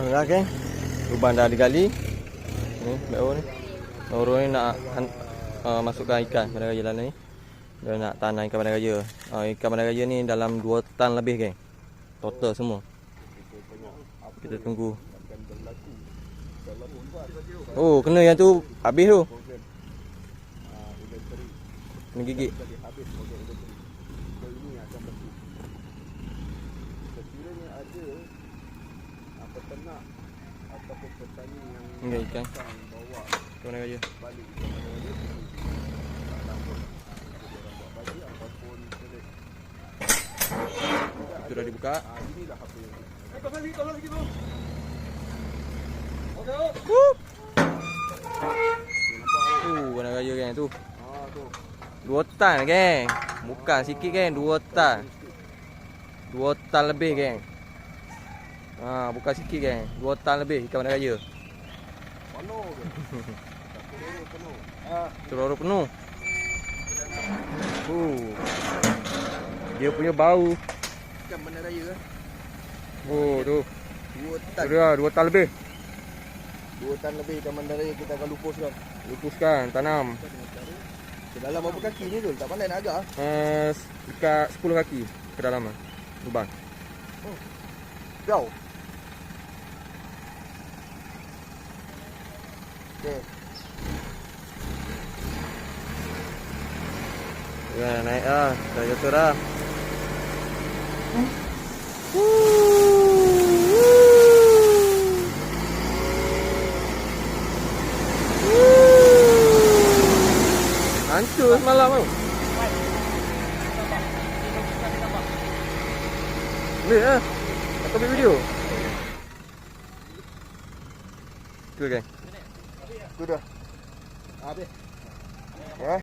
Alhamdulillah kan Lubang dah digali. Ni backhoe ni. Backhoe ni nak uh, Masukkan ikan pada raya dalam ni. Dia nak tanam ikan pada raya uh, Ikan pada raya ni dalam 2 tan lebih kan Total semua. Kita tunggu. Oh kena yang tu Habis tu. Kena gigit. Sekiranya ada peternak ataupun petani yang Ini ikan bawa Ikan pada raya balik dia ah, dia baju ataupun kulit. Itu dah dibuka. Ah, inilah apa yang kita Eh, kau balik, kau lagi tu. Okey, oh. Tu pada raya kan tu. Ah tu. 2 tan geng. Bukan sikit geng 2 tan 2 tan lebih geng Ha, bukan sikit geng 2 tan lebih ikan pada raya Penuh ke? Penuh penuh. Ah, Telur penuh uh. Dia punya bau ikan bandar raya eh. Oh tu Dua Tu tan. dia 2 tan lebih Dua tan lebih ikan bandar raya kita akan lupuskan. Lupuskan tanam Ke dalam berapa kaki ni tu? Tak pandai nak agak. ah. uh, Ikat 10 kaki ke dalam ah. Lubang Kau. Okey. Ya naik ah Dah jatuh dah. Hancur semalam tu Boleh lah Aku ambil video. Tu kan Dur. Abi. He?